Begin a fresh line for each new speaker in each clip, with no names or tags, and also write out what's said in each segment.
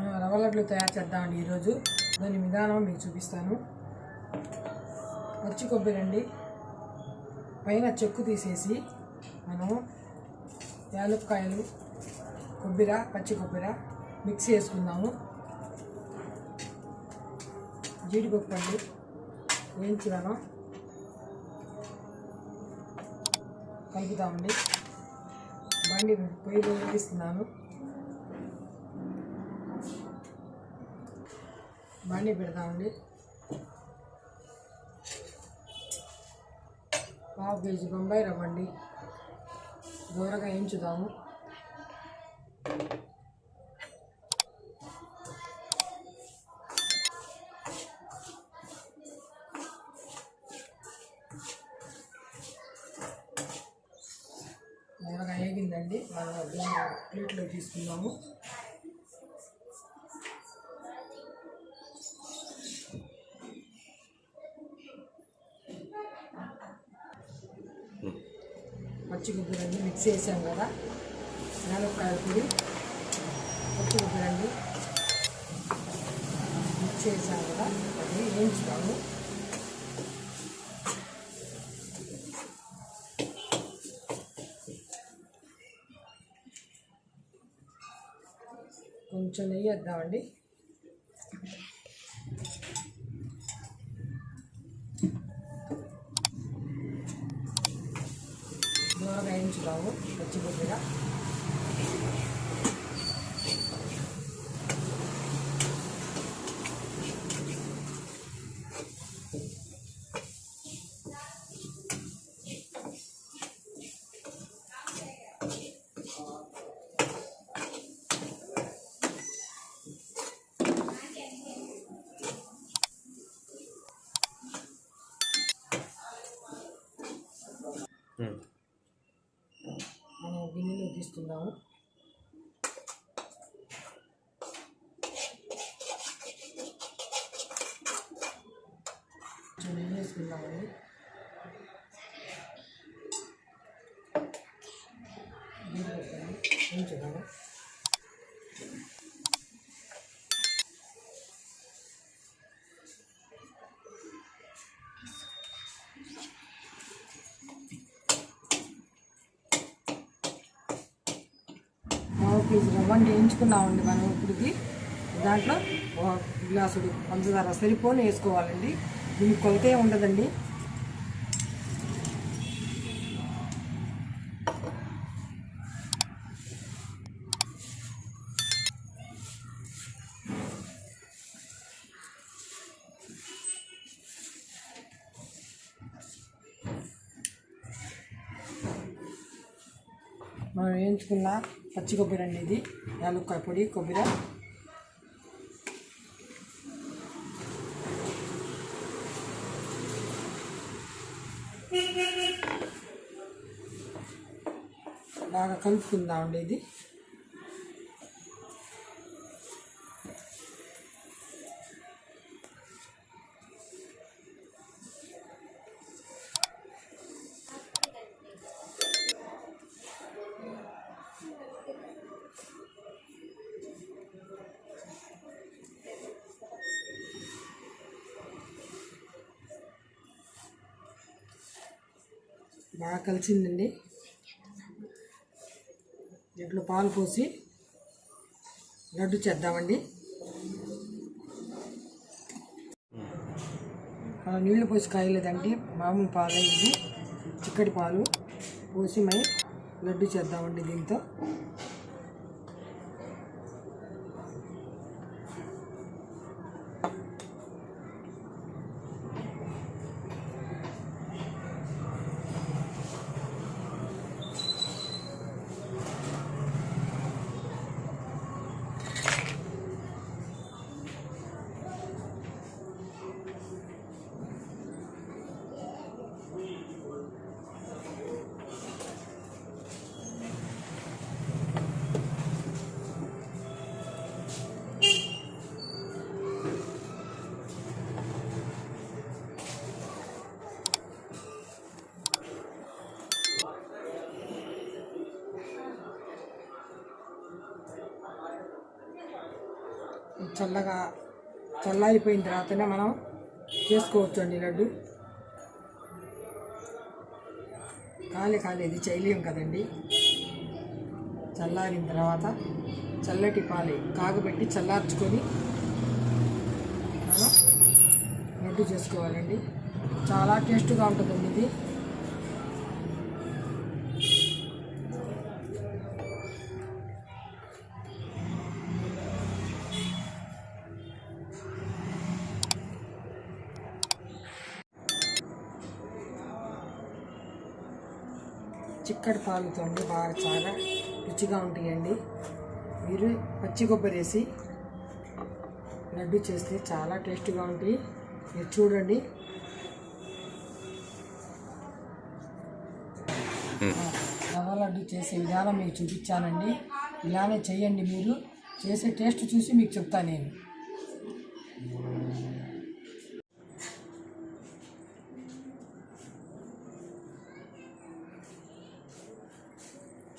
రవ్వ లడ్లు తయారు చేద్దామండి ఈరోజు. దాని విధానం మీకు చూపిస్తాను. పచ్చి కొబ్బరి అండి పైన చెక్కు తీసేసి మనం యాలుక్కాయలు కొబ్బరి పచ్చి కొబ్బరి మిక్స్ చేసుకుందాము. జీడిపప్పు అండి. వేయించి మనం కలుపుతామండి. బండి పొయ్యిలో వేపిస్తున్నాను బండి పెడతామండి. పావు కేజీ బొంబాయి రవ్వండి. దూరగా వేయించుదాము. దూరగా వేగిందండి. మనం ప్లేట్లో తీసుకుందాము పచ్చి కొబ్బరి అండి మిక్స్ చేసాం కదా. యాలక్కాయల పొడి పచ్చి కొబ్బరి అండి మిక్స్ చేసాం కదా. అది వేయించుతాము కొంచెం నెయ్యి వేద్దామండి. దూరంగా వేయించుదాము పచ్చి కొద్దిగా మనం గిన్నెలో తీసుకుందాము వేసుకుందామండి జీడిపప్పు వేయించుదాము పావు కేజీ రవ్వండి వేయించుకున్నామండి మనం ఇప్పటికి. దాంట్లో ఒక గ్లాసుడు పంచదార సరిపోని వేసుకోవాలండి. దీనికి కొలతే ఉండదండి. మనం వేయించుకున్న పచ్చి కొబ్బరి అండి ఇది. యాలక్కాయ పొడి కొబ్బరి. బాగా కలుపుకుందామండి ఇది. బాగా కలిసిందండి. దీంట్లో పాలు పోసి లడ్డు చేద్దామండి. మనం నీళ్ళు పోసి కాయలేదండి. మామూలు పాలు ఇది చిక్కటి పాలు పోసి మై లడ్డు చేద్దామండి దీంతో. చల్లగా చల్లారిపోయిన తర్వాతనే మనం చేసుకోవచ్చు అండి లడ్డు. కాలే కాలేదు చేయలేం కదండి. చల్లారిన తర్వాత చల్లటి పాలే కాగబెట్టి చల్లార్చుకొని మనం లడ్డు చేసుకోవాలండి. చాలా టేస్ట్గా ఉంటుందండి ఇది. చిక్కటి పాలుతో బాగా చాలా రుచిగా ఉంటాయండి. మీరు పచ్చి కొబ్బరి వేసి లడ్డు చేస్తే చాలా టేస్ట్గా ఉంటాయి. మీరు చూడండి. రవ్వ లడ్డు చేసే విధానం మీకు చూపించానండి. ఇలానే చేయండి మీరు. చేసే టేస్ట్ చూసి మీకు చెప్తాను నేను.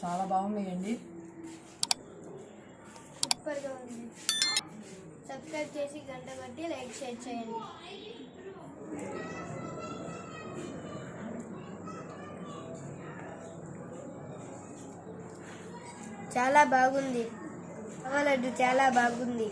చాలా బాగున్నాయండి.
సూపర్గా ఉంది. సబ్స్క్రైబ్ చేసి గంట కొట్టి లైక్ షేర్ చేయండి. చాలా బాగుంది. రవ్వ లడ్డు చాలా బాగుంది.